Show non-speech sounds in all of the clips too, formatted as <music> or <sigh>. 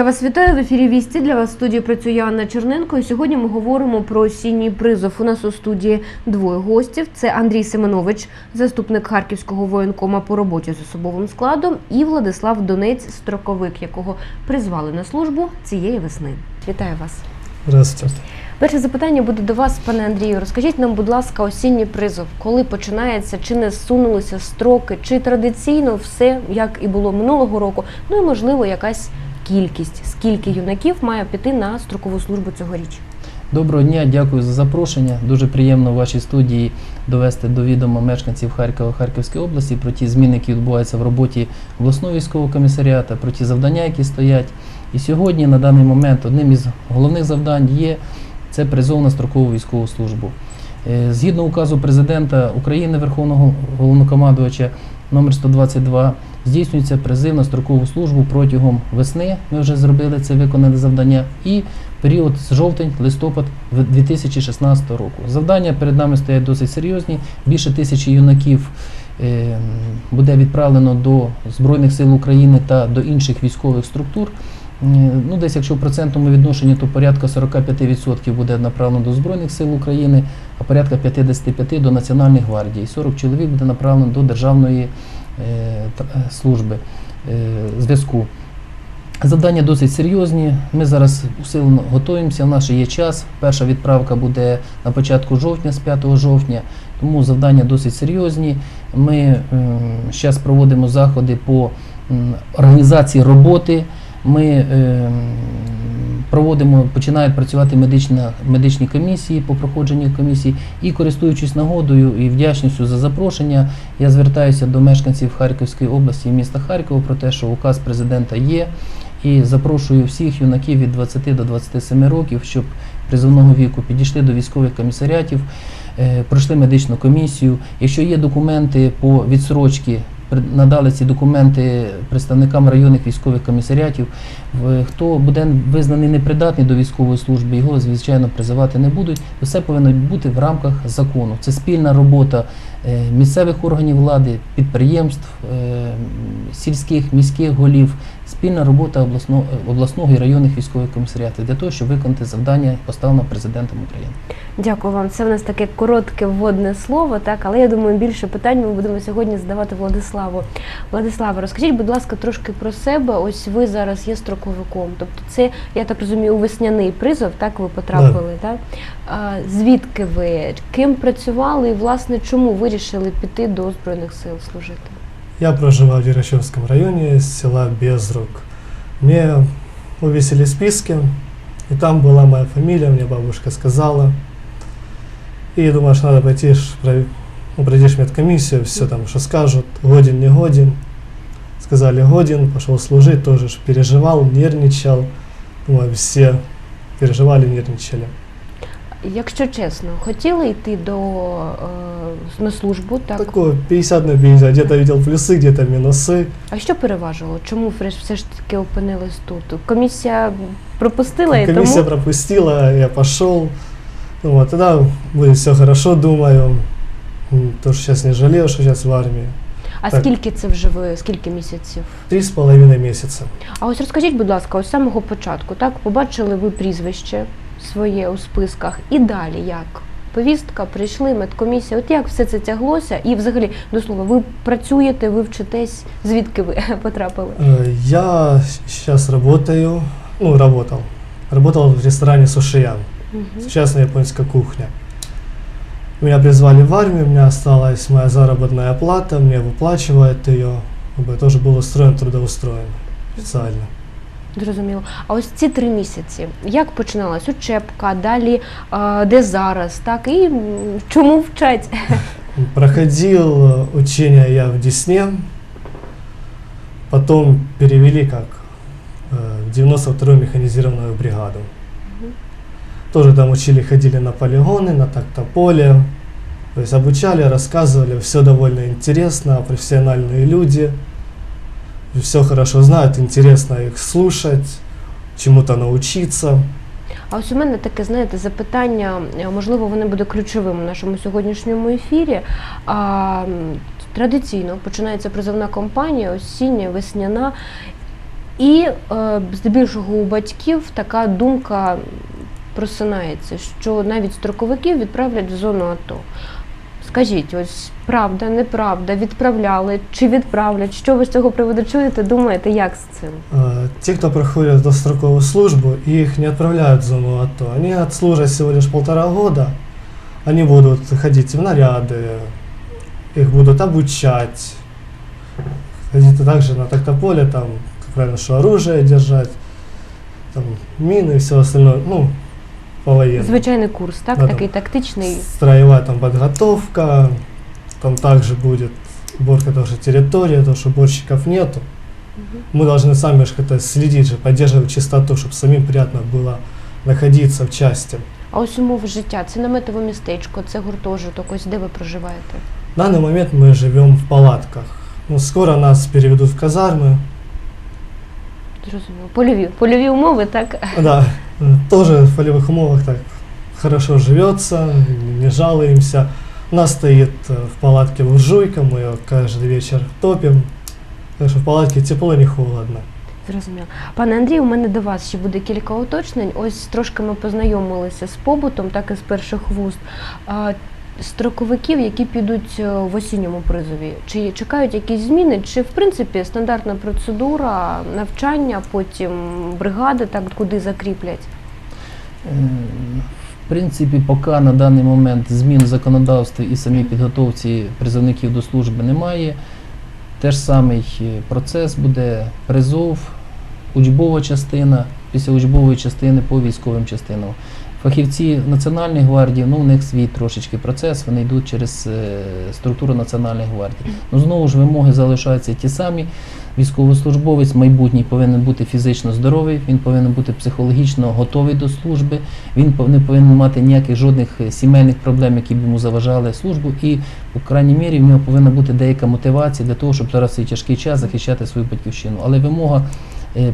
Я вас вітаю в ефірі Вісті. Для вас в студії працює Анна Черненко. І сьогодні ми говоримо про осінній призов. У нас у студії двоє гостів: це Андрій Семенович, заступник харківського воєнкома по роботі з особовим складом, і Владислав Донець, строковик, якого призвали на службу цієї весни. Вітаю вас. Здравствуйте. Перше запитання буде до вас, пане Андрію. Розкажіть нам, будь ласка, осінній призов, коли починається, чи не зсунулися строки, чи традиційно все як і було минулого року. Ну і можливо якась кількість, скільки юнаків має піти на строкову службу цьогоріч. Доброго дня, дякую за запрошення. Дуже приємно в вашій студії довести до відома мешканців Харкова Харківської області про ті зміни, які відбуваються в роботі обласного військового комісаріату, про ті завдання, які стоять. І сьогодні, на даний момент, одним із головних завдань є це призов на строкову військову службу. Е, Згідно указу президента України, Верховного головнокомандувача номер 122, здійснюється призив на строкову службу протягом весни. Ми вже зробили це, виконали завдання. І період з жовтень-листопад 2016 року. Завдання перед нами стоять досить серйозні. Більше тисячі юнаків е, буде відправлено до Збройних сил України та до інших військових структур. Е, Ну, десь, якщо в процентному відношенні, то порядка 45% буде направлено до Збройних сил України, а порядка 55% до Національної гвардії. 40 чоловік буде направлено до Державної служби е, зв'язку. Завдання досить серйозні. Ми зараз усилено готуємося. У нас ще є час. Перша відправка буде на початку жовтня, з 5 жовтня. Тому завдання досить серйозні. Ми зараз проводимо заходи по організації роботи. Ми е, проводимо, починають працювати медична, медичні комісії по проходженню комісії. І користуючись нагодою і вдячністю за запрошення, я звертаюся до мешканців Харківської області і міста Харкова про те, що указ президента є. І запрошую всіх юнаків від 20 до 27 років, щоб призовного віку підійшли до військових комісаріатів, е, пройшли медичну комісію. Якщо є документи по відсрочці, надали ці документи представникам районних військових комісаріатів. Хто буде визнаний непридатний до військової служби, його звичайно призивати не будуть. Все повинно бути в рамках закону. Це спільна робота е, місцевих органів влади, підприємств, е, сільських, міських голів, спільна робота обласного, обласного і районних військових комісаріатів для того, щоб виконати завдання, поставлене президентом України. Дякую вам. Це в нас таке коротке вводне слово, так але я думаю, більше питань ми будемо сьогодні задавати Владиславу. Владиславе, розкажіть, будь ласка, трошки про себе. Ось ви зараз є строковиком. Тобто, це я так розумію, у весняний призов. Так ви потрапили. Так а, звідки ви ким працювали і власне чому вирішили піти до збройних сил служити? Я проживаю в Ярощевском районе, села Безрук. Мне увесили списки, и там была моя фамилия, мне бабушка сказала. И думаю, что надо пойти, ну, пройдешь медкомиссию, все там, что скажут, годен, не годен. Сказали годен, пошел служить, тоже переживал, нервничал. Думаю, все переживали, нервничали. Якщо чесно, хотіли йти до е, на службу, так Такое 50 на 50, где-то видел плюсы, где-то минусы. а що переважило? Чому фреш- все ж таки опинились тут? Комісія пропустила і Комиссия тому пропустила, я пошел. Ну вот, тогда будет все хорошо, думаю. М, То, сейчас не жалею, что сейчас в армии. а так. скільки це вже ви? Скільки місяців? Три с половиной месяца. А ось розкажіть, будь ласка, ось з самого початку, так побачили ви прізвище своє у списках, і далі як? Повістка, прийшли, медкомісія. От як все це тяглося? І взагалі, до слова, ви працюєте, ви вчитесь, звідки ви <laughs> потрапили? Э, Я сейчас работаю, ну, работал. Работал в ресторане Сушиян. Мгм. Сейчас на японской кухне. Меня призвали в армию, у меня осталась моя заработная плата, мне выплачивают ее. Как бы Я тоже был устроен, трудоустроен официально. Зрозуміло. А ось ці три місяці, як починалась учебка, далі а, де зараз, так і м, чому вчать? <laughs> Проходил э, учение я в Десне, потом перевели как э, в 92-ю механизированную бригаду. Мгм. Тоже там учили, ходили на полигоны, на тактополе. То есть обучали, рассказывали, все довольно интересно, профессиональные люди, все хорошо знают, интересно их слушать, чему-то научиться. А ось у мене таке, знаєте, запитання, е, можливо, воно буде ключовим у нашому сьогоднішньому ефірі. А, традиційно починається призовна кампанія, осіння, весняна. І е, здебільшого у батьків така думка просинається, що навіть строковиків відправлять в зону АТО. Скажіть, ось правда, неправда, відправляли чи відправлять? Що ви з цього приводу чуєте? Думаєте, як з цим? Э, Те, кто проходит достроковую службу, их не отправляют в зону АТО. Они отслужат всего лишь полтора года. Они будут ходить в наряды, их будут обучать. Ходить также на тактополе, там, как правильно, что оружие держать, там, мины и все остальное, ну, по военному. Звичайний курс, так? Да-да. Такий тактичний. Строевая там подготовка, там также будет уборка тоже территории, потому что уборщиков нету. Мы должны сами ж это следить, же, поддерживать чистоту, чтобы самим приятно было находиться в части. А ось умови життя, це наметове містечко, це гуртожиток, ось де ви проживаєте? В данный момент мы живем в палатках. Ну, скоро нас переведут в казармы. Зрозуміло. Польові, польові умови, так? Да, э, тоже в полевых умовах так хорошо живется, не жалуемся. У нас стоит э, в палатке буржуйка, мы ее каждый вечер топим. Так что в палатке тепло, не холодно. Зрозуміло. Пане Андрію, у мене до вас ще буде кілька уточнень. Ось трошки ми познайомилися з побутом, так і з перших вуст. Строковиків, які підуть е, в осінньому призові, чи чекають якісь зміни, чи в принципі стандартна процедура навчання, потім бригади, так куди закріплять? Е, В принципі, поки на даний момент змін в законодавстві і самій підготовці призовників до служби немає. Теж самий е, процес буде призов, учбова частина, після учбової частини по військовим частинам. Фахівці Національної гвардії, ну, у них свій трошечки процес, вони йдуть через е, структуру Національної гвардії. Ну, знову ж вимоги залишаються ті самі. Військовослужбовець майбутній повинен бути фізично здоровий, він повинен бути психологічно готовий до служби, він не повинен мати ніяких жодних е, сімейних проблем, які б йому заважали службу, і, по крайній мірі, в нього повинна бути деяка мотивація для того, щоб зараз в цей тяжкий час захищати свою батьківщину. Але вимога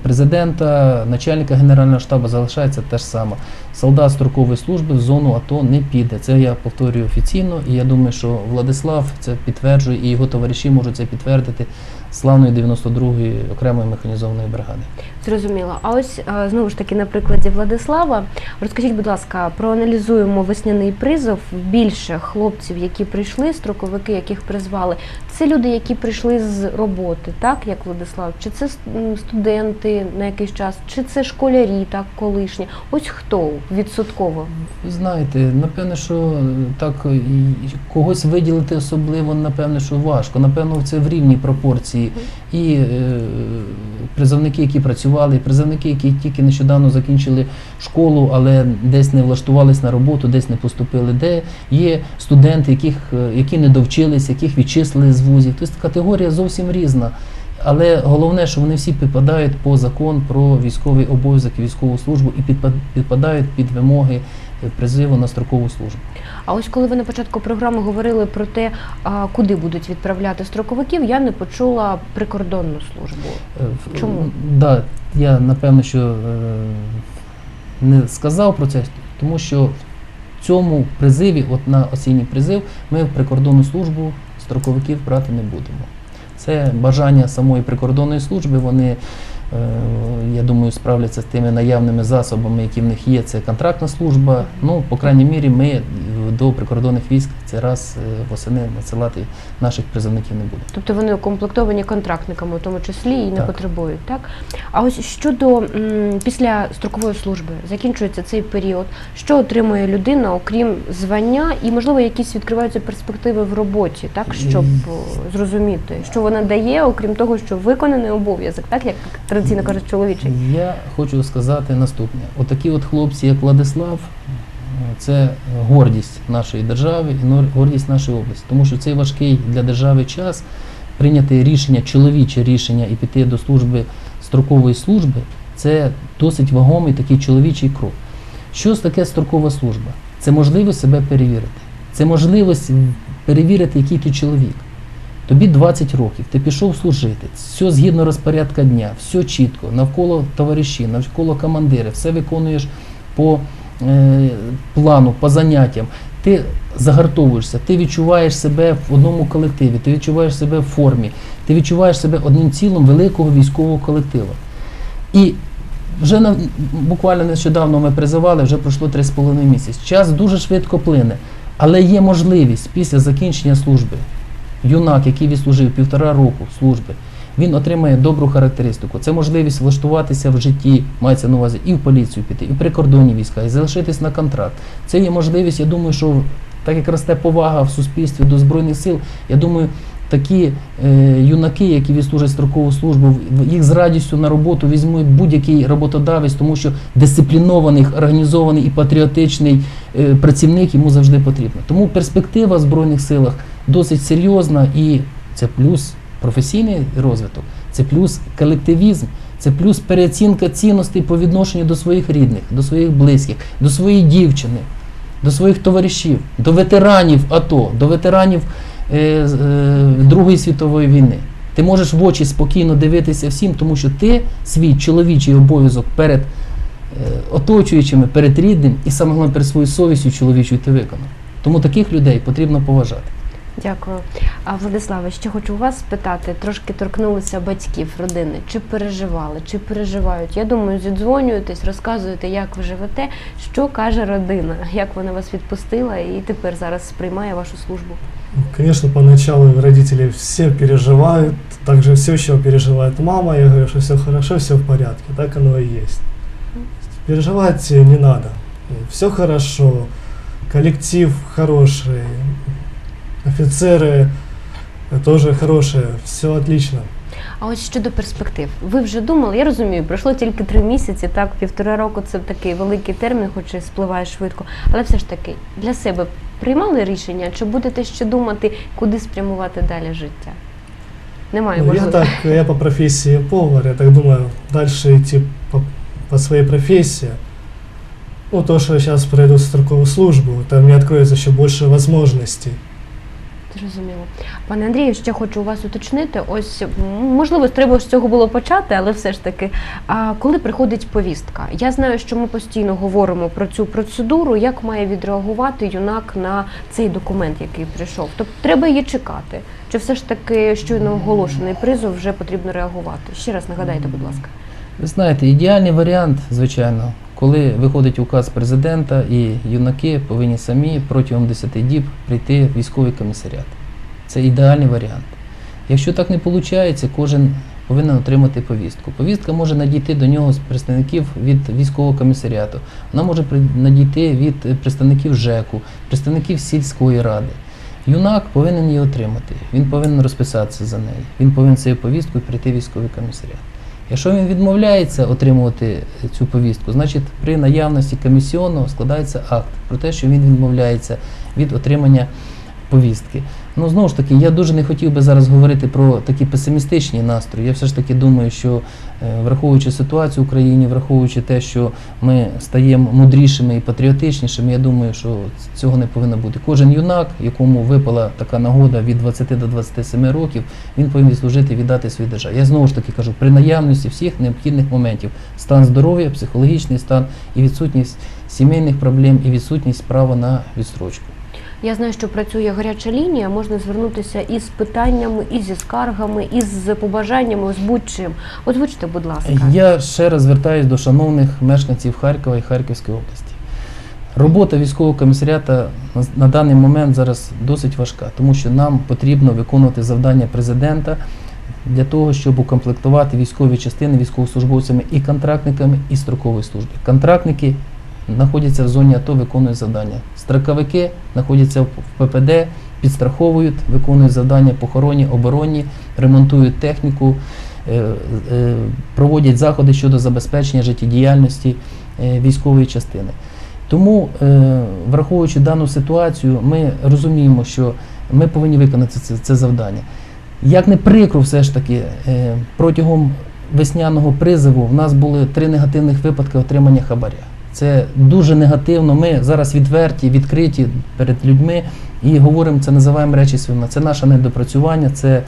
президента, начальника Генерального штабу залишається те ж саме. Солдат строкової служби в зону АТО не піде. Це я повторюю офіційно, і я думаю, що Владислав це підтверджує, і його товариші можуть це підтвердити славної 92-ї окремої механізованої бригади. Зрозуміло. А ось е, знову ж таки на прикладі Владислава. Розкажіть, будь ласка, проаналізуємо весняний призов. Більше хлопців, які прийшли, строковики, яких призвали. Це люди, які прийшли з роботи, так як Владислав? Чи це студенти на якийсь час, чи це школярі, так колишні? Ось хто відсотково? Знаєте, напевне, що е, так е, когось виділити особливо, напевне, що важко. Напевно, це в рівній пропорції. І е, призовники, які працювали, і призовники, які тільки нещодавно закінчили школу, але десь не влаштувались на роботу, десь не поступили. Де є студенти, яких, е, які не довчились, яких відчислили з вузів. Тобто категорія зовсім різна. Але головне, що вони всі підпадають по закон про військовий обов'язок і військову службу і підпа- підпадають під вимоги призиву на строкову службу. А ось коли ви на початку програми говорили про те, куди будуть відправляти строковиків, я не почула прикордонну службу. Е, Чому? Да, я напевно, що е, не сказав про це, тому що в цьому призиві, от на осінній призив, ми в прикордонну службу строковиків брати не будемо. Це бажання самої прикордонної служби. Вони, е, я думаю, справляться з тими наявними засобами, які в них є. Це контрактна служба. Ну, по крайній мірі, ми е, до прикордонних військ цей раз е, восени надсилати наших призовників не будемо. Тобто вони укомплектовані контрактниками, у тому числі і не Так. потребують, так? А ось щодо м, після строкової служби закінчується цей період. Що отримує людина, окрім звання, і можливо якісь відкриваються перспективи в роботі, так щоб о, зрозуміти, що вона дає, окрім того, що виконаний обов'язок, так як традиційно кажуть чоловічий. Я хочу сказати наступне: отакі от хлопці, як Владислав, е, це гордість нашої держави і гордість нашої області. Тому що цей важкий для держави час прийняти рішення, чоловіче рішення і піти до служби строкової служби це досить вагомий такий чоловічий крок. Що таке строкова служба? Це можливість себе перевірити. Це можливість перевірити, який ти чоловік. Тобі 20 років, ти пішов служити, все згідно розпорядка дня, все чітко, навколо товариші, навколо командири, все виконуєш по плану, по заняттям. Ти загартовуєшся, ти відчуваєш себе в одному колективі, ти відчуваєш себе в формі, ти відчуваєш себе одним цілим великого військового колективу. І вже на, буквально нещодавно ми призивали, вже пройшло 3,5 місяці. Час дуже швидко плине, але є можливість після закінчення служби. Юнак, який відслужив півтора року служби, він отримає добру характеристику. Це можливість влаштуватися в житті, мається на увазі і в поліцію піти, і в прикордонні війська, і залишитись на контракт. Це є можливість, я думаю, що так як росте повага в суспільстві до Збройних сил, я думаю, такі е, юнаки, які відслужать строкову службу, їх з радістю на роботу візьмуть будь-який роботодавець, тому що дисциплінований, організований і патріотичний е, працівник йому завжди потрібна. Тому перспектива в Збройних силах досить серйозна і це плюс професійний розвиток, це плюс колективізм, це плюс переоцінка цінностей по відношенню до своїх рідних, до своїх близьких, до своєї дівчини, до своїх товаришів, до ветеранів АТО, до ветеранів е, е, Другої світової війни. Ти можеш в очі спокійно дивитися всім, тому що ти свій чоловічий обов'язок перед е, оточуючими, перед рідним і саме головне перед своєю совістю чоловічою ти виконав. Тому таких людей потрібно поважати. Дякую. А Владиславе, ще хочу вас спитати, трошки торкнулися батьків, родини. Чи переживали, чи переживають? Я думаю, зідзвонюєтесь, розказуєте, як ви живете, що каже родина, як вона вас відпустила і тепер зараз сприймає вашу службу. Конечно, поначалу родители все переживают, также все еще переживает мама. Я говорю, что все хорошо, все в порядке, так оно и есть. Переживать не надо. Все хорошо, коллектив хороший, офицеры тоже хорошие, все отлично. А ось щодо перспектив, ви вже думали, я розумію, пройшло тільки три місяці, так, півтора року це такий великий термін, хоч і спливає швидко. Але все ж таки для себе приймали рішення, чи будете ще думати, куди спрямувати далі життя? Немає Ну, я можливості. так, я по профессии повар, я так думаю, дальше идти по, по своей профессии. Ну, то, что я сейчас пройду строковую службу, там мне откроется еще больше возможностей. Зрозуміло. Пане Андрію, ще хочу у вас уточнити. Ось можливо, треба з цього було почати, але все ж таки, а коли приходить повістка, я знаю, що ми постійно говоримо про цю процедуру, як має відреагувати юнак на цей документ, який прийшов. Тобто треба її чекати. Чи все ж таки щойно оголошений призов вже потрібно реагувати? Ще раз нагадайте, будь ласка. Ви знаєте, ідеальний варіант, звичайно, коли виходить указ президента і юнаки повинні самі протягом 10 діб прийти в військовий комісаріат. Це ідеальний варіант. Якщо так не виходить, кожен повинен отримати повістку. Повістка може надійти до нього з представників від військового комісаріату. Вона може надійти від представників ЖЕКу, представників сільської ради. Юнак повинен її отримати. Він повинен розписатися за неї. Він повинен цією повісткою прийти в військовий комісаріат. Якщо він відмовляється отримувати цю повістку, значить при наявності комісіонного складається акт про те, що він відмовляється від отримання повістки. Ну знову ж таки, я дуже не хотів би зараз говорити про такі песимістичні настрої. Я все ж таки думаю, що е, враховуючи ситуацію в Україні, враховуючи те, що ми стаємо мудрішими і патріотичнішими, я думаю, що цього не повинно бути. Кожен юнак, якому випала така нагода від 20 до 27 років, він повинен відслужити і віддати своїй державі. Я знову ж таки кажу, при наявності всіх необхідних моментів стан здоров'я, психологічний стан і відсутність сімейних проблем, і відсутність права на відстрочку. Я знаю, що працює гаряча лінія, можна звернутися із питаннями, і зі скаргами, і з побажаннями, з будь-чим. Озвучте, будь ласка. Я ще раз звертаюся до шановних мешканців Харкова і Харківської області. Робота військового комісаріата на, даний момент зараз досить важка, тому що нам потрібно виконувати завдання президента для того, щоб укомплектувати військові частини військовослужбовцями і контрактниками, і строкової служби. Контрактники знаходяться в зоні АТО, виконують завдання. Строковики знаходяться в ППД, підстраховують, виконують завдання похоронні, оборонні, ремонтують техніку, е, е, проводять заходи щодо забезпечення життєдіяльності е, військової частини. Тому, враховуючи дану ситуацію, ми розуміємо, що ми повинні виконати це, це завдання. Як не прикро, все ж таки, протягом весняного призову в нас були три негативних випадки отримання хабаря. Це дуже негативно. Ми зараз відверті, відкриті перед людьми і говоримо, це називаємо речі своїми. Це наше недопрацювання, це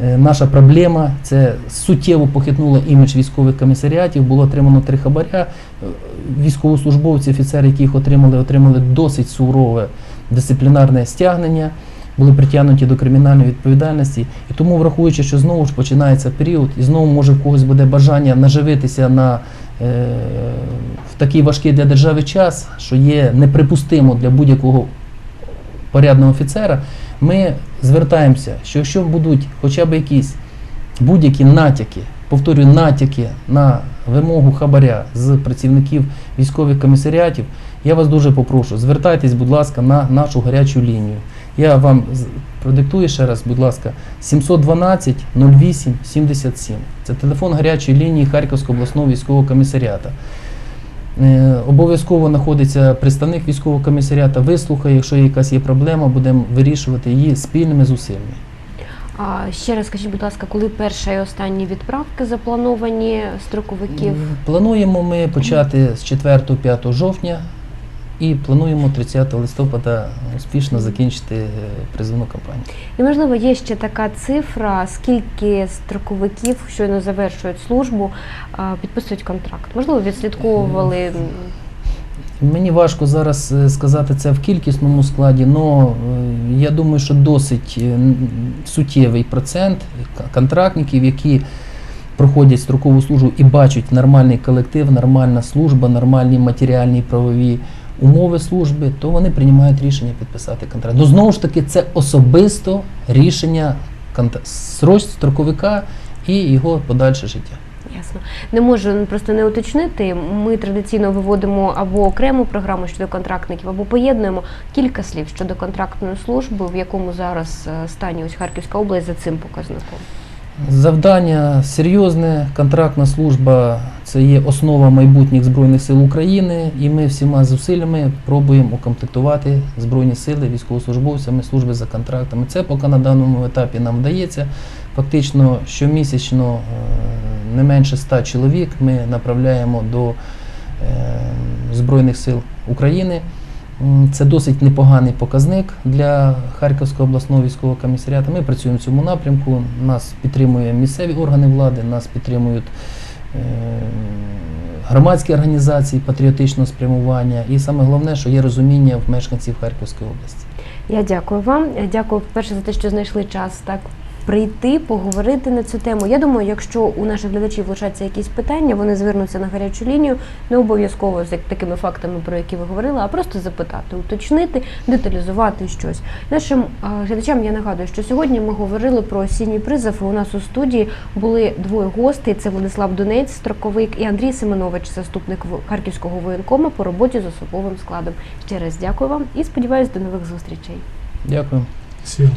е, наша проблема. Це суттєво похитнуло імідж військових комісаріатів. Було отримано три хабаря. Е, Військовослужбовці, офіцери, які їх отримали, отримали досить сурове дисциплінарне стягнення. Були притягнуті до кримінальної відповідальності. І тому, враховуючи, що знову ж починається період, і знову може в когось буде бажання наживитися на е, в такий важкий для держави час, що є неприпустимо для будь-якого порядного офіцера, ми звертаємося, що якщо будуть хоча б якісь будь-які натяки, повторюю, натяки на вимогу хабаря з працівників військових комісаріатів, я вас дуже попрошу, звертайтесь, будь ласка, на нашу гарячу лінію. Я вам продиктую ще раз, будь ласка, 712 08 77. Це телефон гарячої лінії Харківського обласного військового комісаріата. Е, Обов'язково знаходиться представник військового комісаріата, вислухає, якщо якась є проблема, будемо вирішувати її спільними зусиллями. А ще раз скажіть, будь ласка, коли перша і останні відправки заплановані строковиків? Плануємо ми почати з 4-5 жовтня і плануємо 30 листопада успішно закінчити е, призовну кампанію. І можливо є ще така цифра, скільки строковиків щойно завершують службу, підписують контракт. Можливо, відслідковували Мені важко зараз е, сказати це в кількісному складі, але я думаю, що досить е, суттєвий процент контрактників, які проходять строкову службу і бачать нормальний колектив, нормальна служба, нормальні матеріальні правові умови служби, то вони приймають рішення підписати контракт. Ну знову ж таки, це особисто рішення строковика і його подальше життя. Ясно. Не можу просто не уточнити. Ми традиційно виводимо або окрему програму щодо контрактників, або поєднуємо кілька слів щодо контрактної служби, в якому зараз е, стані ось Харківська область за цим показником. Завдання серйозне, контрактна служба це є основа майбутніх Збройних сил України, і ми всіма зусиллями пробуємо укомплектувати Збройні сили військовослужбовцями служби за контрактами. Це поки на даному етапі нам вдається. Фактично щомісячно е, не менше 100 чоловік ми направляємо до е, Збройних сил України. Це досить непоганий показник для Харківського обласного військового комісаріату. Ми працюємо в цьому напрямку. Нас підтримують місцеві органи влади, нас підтримують е, громадські організації патріотичного спрямування. І саме головне, що є розуміння в мешканців Харківської області. Я дякую вам. Дякую перше за те, що знайшли час так прийти, поговорити на цю тему. Я думаю, якщо у наших глядачів лишаться якісь питання, вони звернуться на гарячу лінію, не обов'язково з такими фактами, про які ви говорили, а просто запитати, уточнити, деталізувати щось. Нашим глядачам я нагадую, що сьогодні ми говорили про осінній призов. У нас у студії були двоє гостей: це Владислав Донець, строковик, і Андрій Семенович, заступник Харківського воєнкома по роботі з особовим складом. Ще раз дякую вам і сподіваюся до нових зустрічей. Дякую. Спасибо.